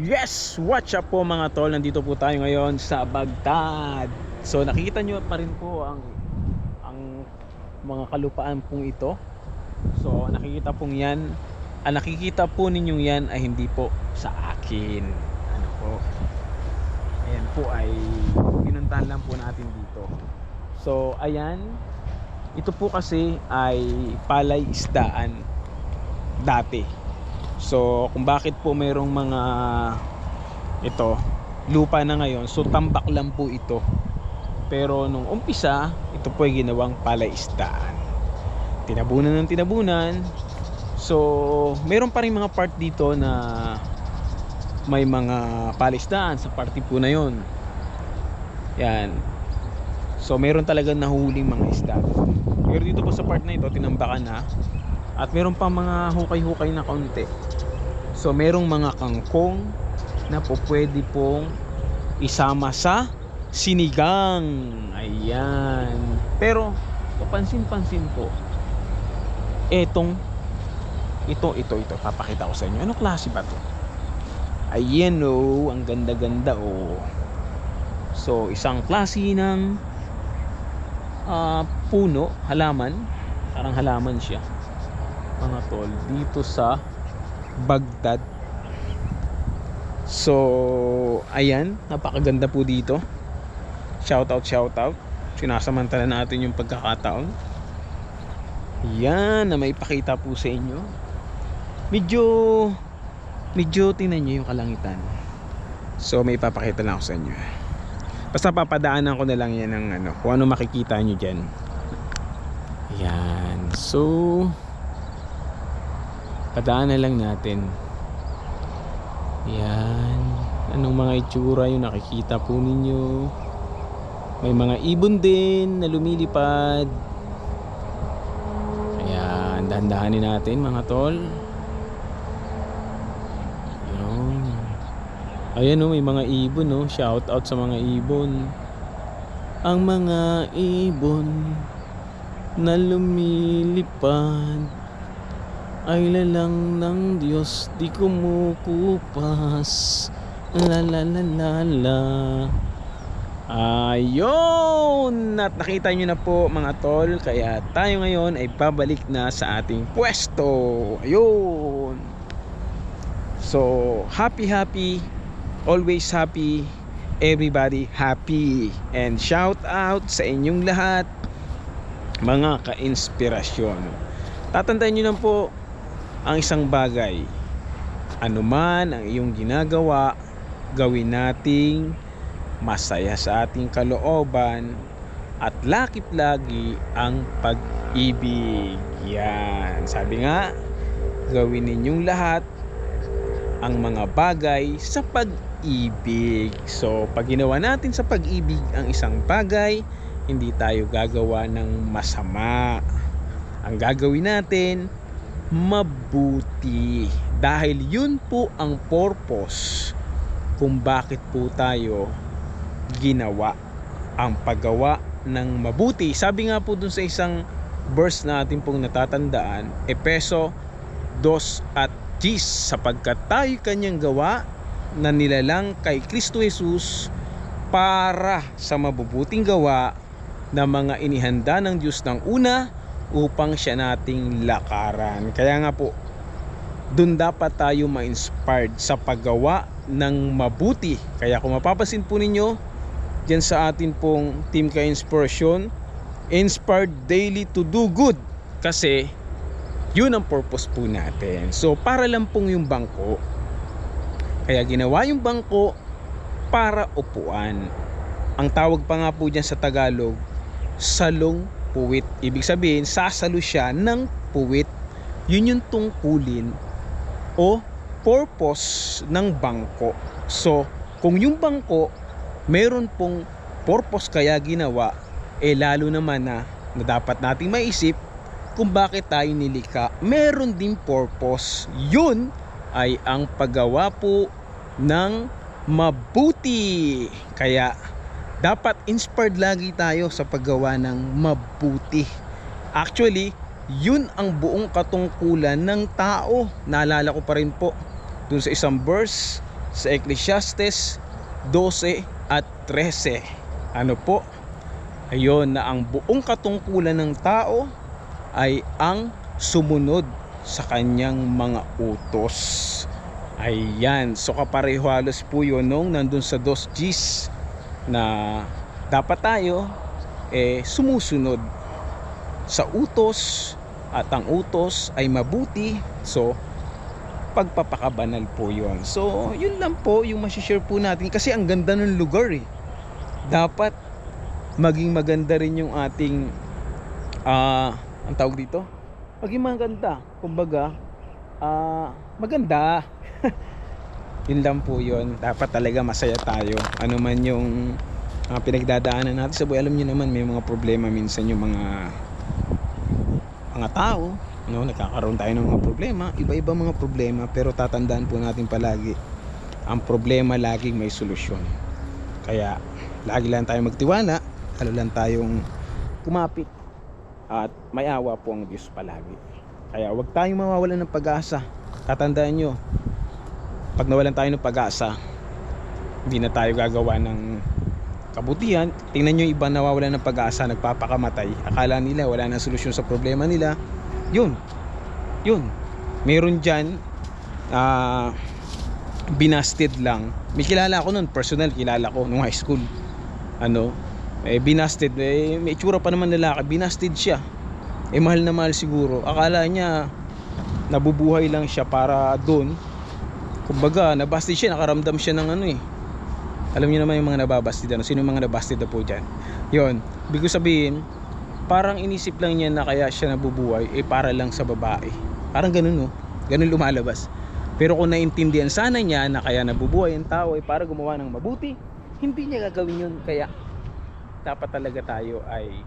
Yes! Watch up po mga tol. Nandito po tayo ngayon sa Baghdad. So nakikita nyo pa rin po ang ang mga kalupaan pong ito. So nakikita pong yan. Ang nakikita po ninyong yan ay hindi po sa akin. Ano po? Ayan po ay pinuntahan lang po natin dito. So ayan. Ito po kasi ay palay isdaan dati. So kung bakit po mayroong mga ito lupa na ngayon so tambak lang po ito. Pero nung umpisa ito po ay ginawang palaisdaan. Tinabunan ng tinabunan. So mayroon pa rin mga part dito na may mga palaisdaan sa party po na yon. Yan. So meron talaga nahuhuling mga isda. Pero dito po sa part na ito tinambakan na at meron pa mga hukay-hukay na kaunti. So merong mga kangkong na po pwede pong isama sa sinigang. Ayan. Pero papansin-pansin po etong ito, ito, ito. Papakita ko sa inyo. Ano klase ba to? Ayan oh, ang ganda-ganda oh. So, isang klase ng ah, puno, halaman. Parang halaman siya mga tol dito sa Baghdad so ayan napakaganda po dito. Shout out shout out sinasamantala natin yung pagkakataon. Yan na may pakita po sa inyo. Medyo medyo tingnan nyo yung kalangitan. So may papakita lang ako sa inyo. Basta papadaanan ko na lang yan ng ano kung ano makikita nyo dyan. Yan. So padaan na lang natin. Yan. Anong mga itsura yung nakikita po ninyo? May mga ibon din na lumilipad. Ayan dahan-dahanin natin mga tol. Yun. Ayan o may mga ibon no shout out sa mga ibon. Ang mga ibon na lumilipad ay lalang ng Diyos di kumukupas. La la la la la. Ayun! At nakita nyo na po mga tol Kaya tayo ngayon ay babalik na sa ating pwesto. Ayun! So, happy happy. Always happy. Everybody happy. And shout out sa inyong lahat Mga ka-inspirasyon. Tatandaan nyo lang po ang isang bagay. Ano man ang iyong ginagawa gawin nating masaya sa ating kalooban at lakip lagi ang pag-ibig. Yan. Sabi nga gawin ninyong lahat ang mga bagay sa pag-ibig. So pag ginawa natin sa pag-ibig ang isang bagay hindi tayo gagawa ng masama. Ang gagawin natin mabuti. Dahil yun po ang purpose kung bakit po tayo ginawa ang paggawa ng mabuti. Sabi nga po dun sa isang verse natin pong natatandaan Epeso 2 at 10 sapagkat tayo kanyang gawa na nilalang kay Kristo Jesus para sa mabubuting gawa na mga inihanda ng Diyos ng una upang siya nating lakaran. Kaya nga po, doon dapat tayo ma-inspired sa paggawa ng mabuti. Kaya kung mapapasin po ninyo, dyan sa atin pong Team Ka Inspiration, inspired daily to do good. Kasi, yun ang purpose po natin. So, para lang pong yung bangko. Kaya ginawa yung bangko para upuan. Ang tawag pa nga po dyan sa Tagalog, salong puwit. Ibig sabihin, sasalo siya ng puwit. Yun yung tungkulin o purpose ng bangko. So, kung yung bangko meron pong purpose kaya ginawa, eh lalo naman na, na dapat nating maisip kung bakit tayo nilikha. Meron din purpose. Yun ay ang paggawa po ng mabuti. Kaya dapat inspired lagi tayo sa paggawa ng mabuti. Actually, yun ang buong katungkulan ng tao. Naalala ko pa rin po dun sa isang verse sa Ecclesiastes 12 at 13. Ano po? Ayun na ang buong katungkulan ng tao ay ang sumunod sa kanyang mga utos. Ayan, so kapareho halos po yun nung nandun sa dos Gs na dapat tayo eh sumusunod sa utos at ang utos ay mabuti. So, pagpapakabanal po yon. So, yun lang po yung masishare po natin kasi ang ganda ng lugar eh. Dapat maging maganda rin yung ating ah, ang tawag dito? Maging maganda. Kumbaga, ah, maganda. yun lang po yun. Dapat talaga masaya tayo. Ano man yung mga pinagdadaanan natin sa buhay. Alam niyo naman may mga problema minsan yung mga mga tao no nagkakaroon tayo ng mga problema iba-iba mga problema pero tatandaan po natin palagi ang problema laging may solusyon kaya lagi lang tayo magtiwala lalo lang tayong kumapit at may awa po ang Diyos palagi kaya wag tayong mawawalan ng pag-asa tatandaan nyo pag nawalan tayo ng pag-asa hindi na tayo gagawa ng kabutihan. Tingnan nyo yung iba nawawalan ng pag-asa nagpapakamatay. Akala nila wala na solusyon sa problema nila. Yun. Yun. Meron dyan ah binasted lang. May kilala ako nun personal kilala ko nung high school. Ano? Eh binasted. Eh may itsura pa naman lalaki. Binasted siya. Eh mahal na mahal siguro. Akala niya nabubuhay lang siya para doon kumbaga nabasted siya nakaramdam siya ng ano eh. Alam niyo naman yung mga nababastid ano sino yung mga nabastid na po dyan? Yon bigo sabihin parang inisip lang niya na kaya siya nabubuhay eh para lang sa babae. Parang ganun no? Ganun lumalabas. Pero kung naintindihan sana niya na kaya nabubuhay ang tao ay para gumawa ng mabuti hindi niya gagawin yun. Kaya dapat talaga tayo ay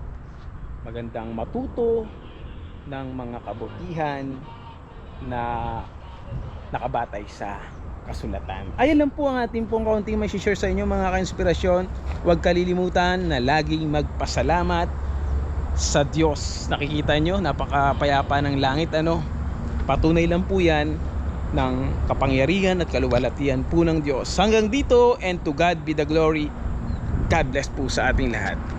magandang matuto ng mga kabutihan na nakabatay sa kasulatan. Ayun lang po ang ating pong kaunting may share sa inyo mga ka-inspirasyon. Huwag kalilimutan na laging magpasalamat sa Diyos. Nakikita nyo, napakapayapa ng langit. Ano? Patunay lang po yan ng kapangyarihan at kaluwalhatian po ng Diyos. Hanggang dito and to God be the glory. God bless po sa ating lahat.